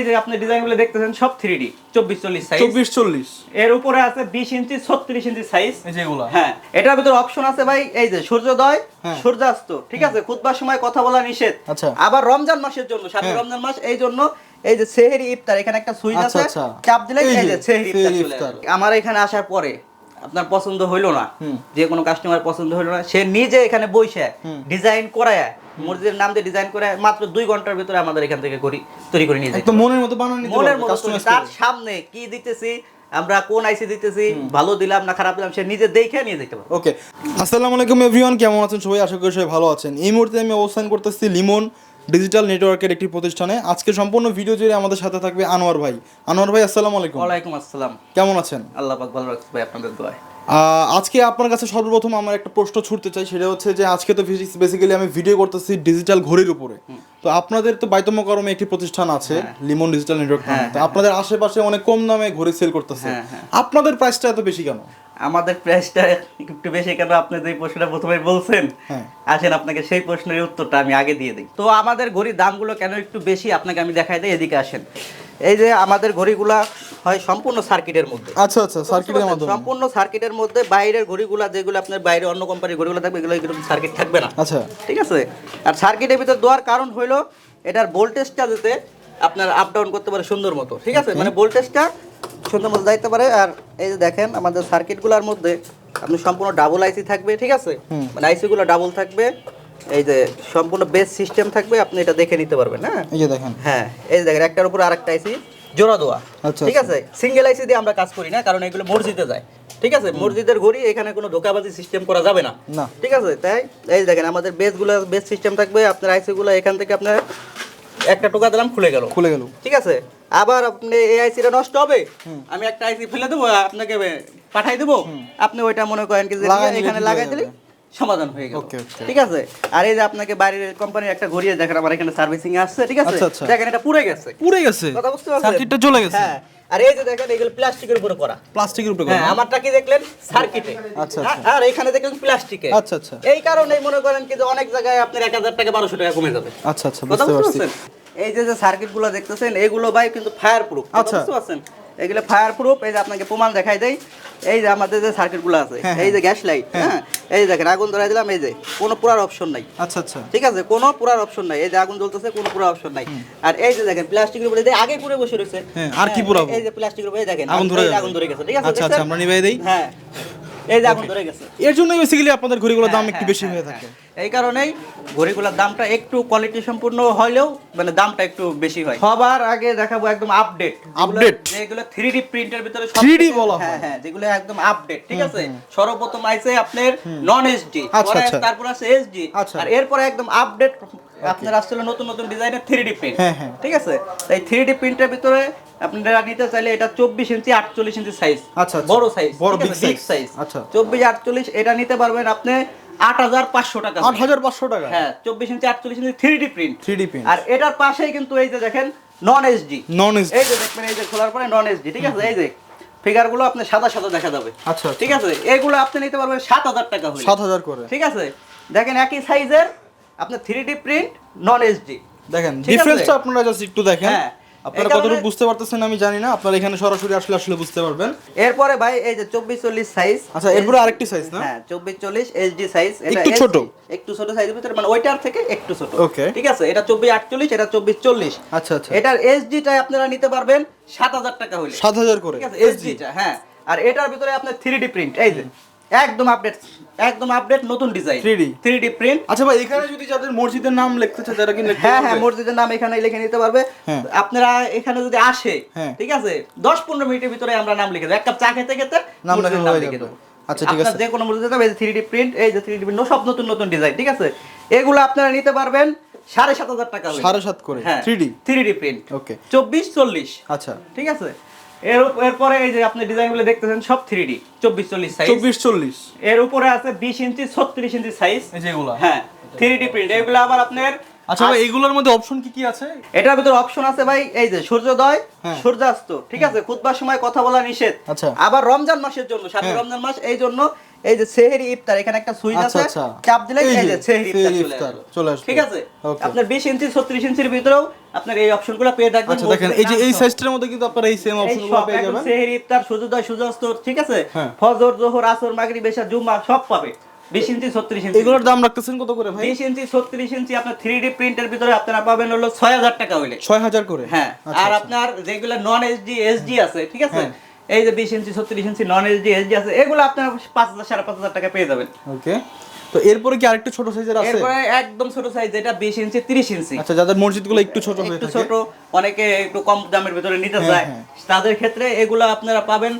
এই যে আপনি ডিজাইনগুলো দেখতেছেন সব থ্রি ডি চব্বিশ চল্লিশ সাইজ চব্বিশ চল্লিশ এর উপরে আছে বিশ ইঞ্চি ছত্রিশ ইঞ্চি সাইজ যেগুলো হ্যাঁ এটার ভিতরে অপশন আছে ভাই এই যে সূর্যোদয় হ্যাঁ। সূর্যাস্ত ঠিক আছে খুতবার সময় কথা বলা নিষেধ আচ্ছা। আবার রমজান মাসের জন্য সামনে হ্যাঁ। রমজান মাস এই জন্য এই যে সেহেরি ইফতার এখানে একটা সুইচ আচ্ছা, আছে আচ্ছা। চাপ দিলে এই যে, সেহরি ইফতার। আমার এখানে আসার পরে আপনার পছন্দ হইল না যে কোনো কাস্টমার পছন্দ হইল না সে নিজে এখানে বসে ডিজাইন করায় মসজিদের নাম দিয়ে ডিজাইন করে মাত্র দুই ঘণ্টার ভিতরে আমাদের এখান থেকে করি তৈরি করে নিয়ে যায়। একদম মনের মতো বানানো মনের মতো তার। সামনে কি দিতেছি আমরা কোন আইসি দিতেছি ভালো দিলাম না খারাপ দিলাম সে নিজে দেখে নিয়ে যেতে পারবে। ওকে আসসালামু আলাইকুম এভরিওয়ান কেমন আছেন সবাই? আশা করি সবাই ভালো আছেন। এই মুহূর্তে আমি অবস্থান করতেছি লিমন। ডিজিটাল নেটওয়ার্কের একটি প্রতিষ্ঠানে। আজকে সম্পূর্ণ ভিডিও জুড়ে আমাদের সাথে থাকবে আনোয়ার ভাই। আনোয়ার ভাই আসসালামু আলাইকুম। ওয়ালাইকুম আসসালাম। কেমন আছেন? আল্লাহ পাক ভালো রাখছে ভাই আপনাদের দোয়ায়। আজকে আপনার কাছে সর্বপ্রথম আমার একটা প্রশ্ন ছুটতে চাই সেটা হচ্ছে যে আজকে তো বেসিক্যালি আমি ভিডিও করতেছি ডিজিটাল ঘড়ির উপরে। তো আপনাদের তো বাইতম্যকরমে একটি প্রতিষ্ঠান আছে লিমন ডিজিটাল নেটওয়ার্ক হ্যাঁ, তো আপনাদের আশেপাশে অনেক কম দামে ঘড়ি সেল করতেছে। হ্যাঁ, হ্যাঁ। আপনাদের প্রাইসটা এত বেশি কেন? আমাদের প্রাইসটা একটু বেশি কেন আপনি যে প্রশ্নটা প্রথমে বলছেন হ্যাঁ। আসেন আপনাকে সেই প্রশ্নের উত্তরটা আমি আগে দিয়ে দিই। তো আমাদের ঘড়ির দামগুলো কেন একটু বেশি আপনাকে আমি দেখাই দিই এদিকে আসেন। এই যে আমাদের ঘড়িগুলা হয় সম্পূর্ণ সার্কিটের মধ্যে। আচ্ছা আচ্ছা সার্কিটের মাধ্যমে সম্পূর্ণ সার্কিটের মধ্যে বাইরের ঘড়িগুলা যেগুলো আপনার বাইরে অন্য কোম্পানির ঘড়িগুলো থাকবে এগুলো এরকম সার্কিট থাকবে না। আচ্ছা। ঠিক আছে? আর সার্কিটের ভিতর দেওয়ার কারণ হলো এটার ভোল্টেজটা যাতে আপনার আপ ডাউন করতে পারে সুন্দর মতো। ঠিক আছে? মানে ভোল্টেজটা সুন্দর মতো যাইতে পারে। আর এই যে দেখেন আমাদের সার্কিটগুলোর মধ্যে আপনি সম্পূর্ণ ডাবল আইসি থাকবে ঠিক আছে। মানে আইসিগুলো ডাবল থাকবে। এই যে সম্পূর্ণ বেস সিস্টেম থাকবে আপনি এটা দেখে নিতে পারবেন হ্যাঁ? এই যে দেখেন। হ্যাঁ এই যে দেখেন একটার উপর আরেকটা আইসি জোড়া দেওয়া। আচ্ছা, ঠিক আছে? সিঙ্গেল আইসি দিয়ে আমরা কাজ করি না কারণ এগুলো মসজিদে যায়। ঠিক আছে? মসজিদের ঘড়ি এখানে কোনো ধোকাবাজি সিস্টেম করা যাবে না। না। ঠিক আছে? তাই এই দেখেন আমাদের বেসগুলো বেস সিস্টেম থাকবে আপনার আইসিগুলো এখান থেকে আপনার একটা টোকা দিলাম খুলে গেল। খুলে গেল। ঠিক আছে? আবার আপনি এই আইসিটা নষ্ট হবে? আমি একটা আইসি ফেলে দেবো আপনাকে পাঠাই দেবো? আপনি ওইটা মনে করেন কি এখানে লাগাই দিলেন। সমাধান হয়ে গেল. ঠিক আছে? আর এই যে আপনাকে বাইরের কোম্পানির একটা ঘড়ি দেখেন আমার এখানে সার্ভিসিং আসছে ঠিক আছে? আচ্ছা, আচ্ছা। দেখেন এটা পুড়ে গেছে। পুড়ে গেছে? কথা বুঝতে পারছেন? সার্কিটটা চলে গেছে? হ্যাঁ। আর এই যে দেখেন এগুলো প্লাস্টিকের উপরে করা। প্লাস্টিকের উপরে হ্যাঁ করা। আমারটা কি দেখলেন? সার্কিটে আচ্ছা, আচ্ছা। আর এখানে দেখলেন প্লাস্টিকে আচ্ছা আচ্ছা। এই কারণেই মনে করেন কি যে অনেক জায়গায় আপনার এক হাজার টাকা বারোশো টাকা কমে যাবে। আচ্ছা আচ্ছা বুঝতে পারছি। এই যে যে সার্কিটগুলো দেখতেছেন এগুলো ভাই কিন্তু ফায়ার প্রুফ আচ্ছা। বুঝতে পারছেন? এগুলো ফায়ার প্রুফ এই যে আপনাকে প্রমাণ দেখাই দেয় এই যে আমাদের যে সার্কিটগুলো আছে হ্যাঁ, এই যে গ্যাস লাইট হ্যাঁ। এই দেখেন আগুন ধরাই দিলাম এই যে কোনো পুরার অপশন নাই। আচ্ছা আচ্ছা। ঠিক আছে? কোনো পুরার অপশন নাই। এই যে আগুন জ্বলতেছে কোনো পুরার অপশন নাই। আর এই যে দেখেন প্লাস্টিকের উপরে যে আগে পুরে বসে রয়েছে হ্যাঁ, আর কি পুরাবো? এই যে প্লাস্টিকের উপরে দেখেন ধরে। আগুন ধরে গেছে ঠিক আছে? আচ্ছা, আচ্ছা, আমরা নিভাই দেই। হ্যাঁ। এই যে আগুন ধরে গেছে এর জন্যই বেসিক্যালি আপনাদের ঘড়িগুলোর দাম হ্যাঁ, একটু হ্যাঁ, বেশি হয়ে হ্যাঁ, থাকে। এই কারণেই ঘড়িগুলোর দামটা একটু কোয়ালিটি সম্পূর্ণ হলেও মানে দামটা একটু বেশি হয় সবার আগে দেখাবো একদম আপডেট Update? যেগুলো থ্রি ডি প্রিন্টের ভিতরে 3D বলা হয়। হ্যাঁ যেগুলো একদম আপডেট ঠিক আছে সর্বপ্রথম আইছে আপনার নন এসডি আচ্ছা, আচ্ছা। তারপর আছে এসডি আচ্ছা। আর এরপরে একদম আপডেট আপনার আসছিল নতুন নতুন ডিজাইনের থ্রি ডি প্রিন্ট। ঠিক আছে? এই থ্রি ডি প্রিন্টের ভিতরে আপনারা নিতে চাইলে এটা চব্বিশ ইঞ্চি আটচল্লিশ ইঞ্চি সাইজ আচ্ছা, আচ্ছা। বড় সাইজ বড় বিগ সাইজ আচ্ছা। চব্বিশ আটচল্লিশ এটা নিতে পারবেন আপনি আট হাজার পাঁচশো টাকা আট হাজার পাঁচশো টাকা? হ্যাঁ চব্বিশ ইঞ্চি আটচল্লিশ ইঞ্চি three D print 3D print। আর এটার পাশেই কিন্তু এই যে দেখেন নন এসডি নন এই যে দেখবেন এই যে খোলার পরে নন এসডি ঠিক আছে? এই যে ফিগারগুলো আপনি সাদা সাদা দেখা যাবে। আচ্ছা ঠিক আছে? এগুলো আপনি নিতে পারবেন সাত হাজার টাকা সাত হাজার করে। ঠিক আছে? দেখেন একই সাইজের আপনার three D print non SD দেখেন? ডিফারেন্সটা আপনারা জাস্ট একটু দেখেন। হ্যাঁ। আপনারা কতটুকু বুঝতে পারতেছেন আমি জানি না। আপনারা এখানে সরাসরি আসলে আসলে বুঝতে পারবেন। এরপরে ভাই এই যে চব্বিশ চল্লিশ সাইজ আচ্ছা, এরপরে আরেকটি size না? হ্যাঁ চব্বিশ চল্লিশ এইচডি সাইজ একটু ছোট। একটু ছোট সাইজের ভিতরে মানে ওইটার থেকে একটু ছোট। Okay. ঠিক আছে? এটা চব্বিশ আটচল্লিশ এটা চব্বিশ চল্লিশ। আচ্ছা আচ্ছা। এটার এইচডিটা আপনারা নিতে পারবেন সাত হাজার টাকা হলে সাত হাজার করে। ঠিক আছে? এইচডিটা হ্যাঁ। আর এটার ভিতরে আপনার থ্রি ডি প্রিন্ট এই যে। একদম আপডেট একদম আপডেট নতুন design 3D three D print আচ্ছা ভাই এখানে যদি যাদের মসজিদের নাম লিখতে চায় তারা কি লিখতে হ্যাঁ হ্যাঁ মসজিদের নাম এখানে লিখে নিতে পারবে। হ্যাঁ। আপনারা এখানে যদি আসে হ্যাঁ। ঠিক আছে দশ পনেরো মিনিটের ভিতরে আমরা নাম লিখে দেবো। এক কাপ চা খেতে খেতে নাম লেখা। দেবো। আচ্ছা, ঠিক আপনার আছে। যে কোনো মসজিদে যাবে থ্রি ডি প্রিন্ট এই যে থ্রি ডি প্রিন্ট সব নতুন নতুন ডিজাইন ঠিক আছে? এগুলো আপনারা নিতে পারবেন সাড়ে সাত হাজার টাকা সাড়ে সাত করে? Three D three D print okay চব্বিশ চল্লিশ। আচ্ছা। ঠিক আছে? এর এরপরে এই যে আপনি ডিজাইনগুলো দেখতেছেন সব থ্রি ডি চব্বিশ চল্লিশ সাইজ চব্বিশ চল্লিশ। এর উপরে আছে বিশ ইঞ্চি ছত্রিশ ইঞ্চি সাইজ এই যেগুলা হ্যাঁ থ্রি ডি প্রিন্ট এগুলো আবার আপনার আচ্ছা ভাই এগুলোর মধ্যে অপশন কি কি আছে? এটার ভিতরে অপশন আছে ভাই এই যে সূর্যোদয় হ্যাঁ। সূর্যাস্ত ঠিক আছে? খুতবার সময় কথা বলা নিষেধ। আচ্ছা। আবার রমজান মাসের জন্য সামনে হ্যাঁ। রমজান মাস এই জন্য এই যে সেহেরি ইফতার এখানে একটা সুইচ আচ্ছা, আছে আচ্ছা। চাপ দিলে এই যে, সেহেরি ইফতার চলে আসবে। ঠিক আছে? আপনার 20 ইঞ্চি 36 ইঞ্চির ভিতরেও আপনার এই অপশনগুলো পেয়ে থাকবেন আচ্ছা দেখেন এই যে এই সাইজটার মধ্যে কিন্তু আপনারা এই সেম অপশনগুলো পেয়ে যাবেন। সেহেরি ইফতার সূর্যোদয় সূর্যাস্ত ঠিক আছে? হ্যাঁ। ফজর জোহর আসর মাগরিব এশা জুমা সব পাবে। 20 ইঞ্চি 36 ইঞ্চি। এগুলোর দাম রাখতেছেন কত করে ভাই? 20 ইঞ্চি 36 ইঞ্চি আপনার 3D প্রিন্টের ভিতরে আপনারা পাবেন হলো 6000 টাকা হইলে। ছয় হাজার করে? হ্যাঁ আচ্ছা, আর। আপনার যেগুলো নন এসডি এসডি আছে ঠিক আছে? হ্যাঁ। এই যে 20 ইঞ্চি 36 ইঞ্চি নন এসডি এসডি আছে এগুলো আপনারা 5000 5500 টাকা পেয়ে যাবেন। ওকে। তো এরপরে কি আরেকটু ছোট সাইজের আছে? এরপরে একদম ছোট সাইজ যেটা 20 ইঞ্চি 30 ইঞ্চি। আচ্ছা যাদের মসজিদগুলো একটু ছোট হয়ে একটু থাকে। ছোট অনেকে একটু কম দামের ভিতরে নিতে হ্যাঁ, চায়। হ্যাঁ। তাদের ক্ষেত্রে এগুলো আপনারা পাবেন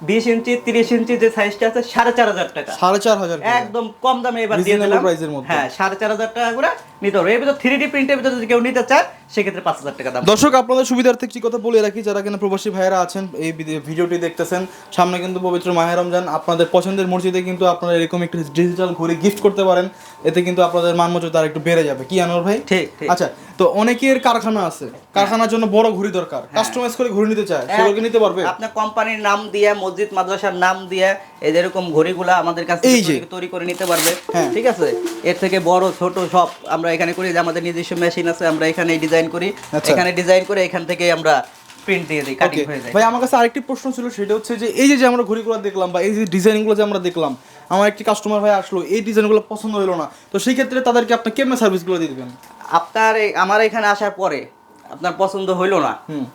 20 ইঞ্চি 30 ইঞ্চি যে সাইজটা আছে 4500 টাকা। সাড়ে চার হাজার করে। একদম কম দামে এবার দিয়ে দিলাম। এর মধ্যে। হ্যাঁ 4500 টাকা করে নিতে হবে এর ভিতর 3D প্রিন্টের ভিতরে যদি কেউ নিতে চায় সেক্ষেত্রে 5000 টাকা দাম। দর্শক আপনাদের সুবিধার্থে একটি কথা বলে রাখি যারা কিনা প্রবাসী ভাইয়েরা আছেন এই ভিডিওটি দেখতেছেন সামনে কিন্তু পবিত্র মাহের রমজান আপনাদের পছন্দের মসজিদে কিন্তু আপনারা এরকম একটি ডিজিটাল ঘড়ি গিফট করতে পারেন এতে কিন্তু আপনাদের মান মর্যাদা একটু বেড়ে যাবে। কি আনোয়ার ভাই? ঠিক আচ্ছা তো অনেকের কারখানা আছে কারখানার জন্য বড় ঘড়ি দরকার কাস্টমাইজ করে ঘড়ি নিতে চায় সেগুলো কি নিতে পারবে? আপনার কোম্পানির নাম দিয়ে মসজিদ মাদ্রাসার নাম দিয়ে এই যেরকম ঘড়িগুলা আমাদের কাছে তৈরি করে নিতে পারবে হ্যাঁ। ঠিক আছে? এর থেকে বড় ছোট সব আমরা এখানে করি যে আমাদের নিজস্ব মেশিন আছে আমরা এখানে ডিজাইন করি। আচ্ছা। এখানে ডিজাইন করে এখান থেকে আমরা প্রিন্ট দিয়ে দিই কাটিং হয়ে যায়। ভাই আমার কাছে আরেকটি প্রশ্ন ছিল সেটা হচ্ছে যে এই যে যে আমরা ঘড়িগুলো দেখলাম বা এই যে ডিজাইনগুলো যে আমরা দেখলাম আমার একটি কাস্টমার ভাই আসলো এই ডিজাইনগুলো পছন্দ হলো না। তো সেই ক্ষেত্রে তাদেরকে আপনি কেমন সার্ভিসগুলো দিয়ে দিবেন? আপনার আমার এখানে আসার পরে আপনার পছন্দ হইল না।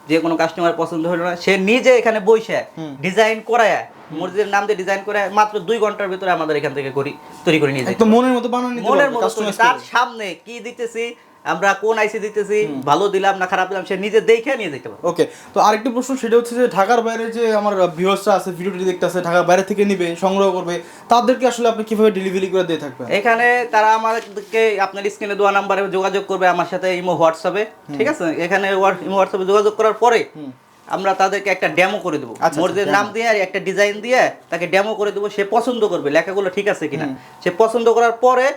যে কোনো কাস্টমার পছন্দ হইল না সে নিজে এখানে বইসে ডিজাইন করায়। মসজিদের নাম দিয়ে ডিজাইন করে মাত্র দুই ঘণ্টার ভিতরে আমাদের এখান থেকে করি তৈরি করে নিয়ে যায় মনের মতো বানানো মনের মতো তার। সামনে কি দিতেছি আমরা কোন আইসি দিতেছি ভালো দিলাম না খারাপ দিলাম সে নিজে দেখে নিয়ে যেতে পারবে। ওকে তো আরেকটি প্রশ্ন সেটা হচ্ছে যে ঢাকার বাইরে যে আমার ভিউয়ার্সরা আছে ভিডিওটি দেখতে আছে ঢাকার বাইরে থেকে নিবে সংগ্রহ করবে তাদেরকে আসলে আপনি কীভাবে ডেলিভারি করে দিয়ে থাকবেন? এখানে তারা আমাদেরকে আপনার স্ক্রিনে দেওয়া নাম্বারে যোগাযোগ করবে আমার সাথে ইমো হোয়াটসঅ্যাপে ঠিক আছে? এখানে ইমো হোয়াটসঅ্যাপে যোগাযোগ করার পরে আমরা তাদেরকে একটা ডেমো করে দেবো। আচ্ছা, মসজিদের demo। নাম দিয়ে আর একটা ডিজাইন দিয়ে তাকে ডেমো করে দেবো সে পছন্দ করবে লেখাগুলো ঠিক আছে কিনা। সে পছন্দ করার পরে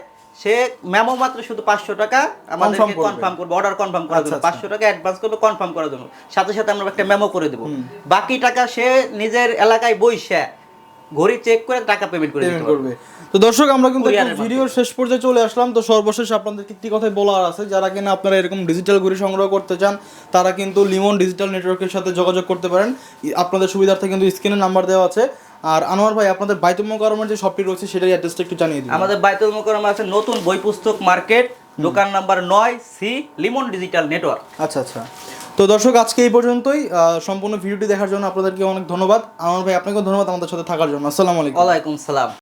সে মেমো মাত্র শুধু পাঁচশো টাকা আমাদেরকে কনফার্ম করবে অর্ডার কনফার্ম করার জন্য। আচ্ছা, পাঁচশো টাকা অ্যাডভান্স করবে কনফার্ম করার জন্য। সাথে সাথে আমরা একটা মেমো করে দেবো। বাকি টাকা সে নিজের এলাকায় বইসে ঘড়ি চেক করে টাকা পেমেন্ট করে দিতে পারবে। তো দর্শক আমরা কিন্তু ভিডিওর শেষ পর্যায়ে চলে আসলাম। তো সর্বশেষ আপনাদের একটি কথাই বলার আছে? যারা কিনা আপনারা এরকম ডিজিটাল ঘড়ি সংগ্রহ করতে চান তারা কিন্তু লিমন ডিজিটাল নেটওয়ার্কের সাথে যোগাযোগ করতে পারেন। আপনাদের সুবিধার্থে কিন্তু স্ক্রিনে নাম্বার দেওয়া আছে। আর আনোয়ার ভাই আপনাদের বাইতুল মোকারমের যে শপটি রয়েছে সেটার অ্যাড্রেসটা একটু জানিয়ে দিন। আমাদের বাইতুল মোকারম আছে নতুন বই পুস্তক মার্কেট দোকান নাম্বার নয় সি লিমন ডিজিটাল নেটওয়ার্ক। আচ্ছা আচ্ছা। তো দর্শক আজকে এই পর্যন্তই। সম্পূর্ণ ভিডিওটি দেখার জন্য আপনাদেরকে অনেক ধন্যবাদ। আমার ভাই আপনাকেও ধন্যবাদ আমাদের সাথে থাকার জন্য। আসসালামু আলাইকুম। ওয়ালাইকুম সালাম।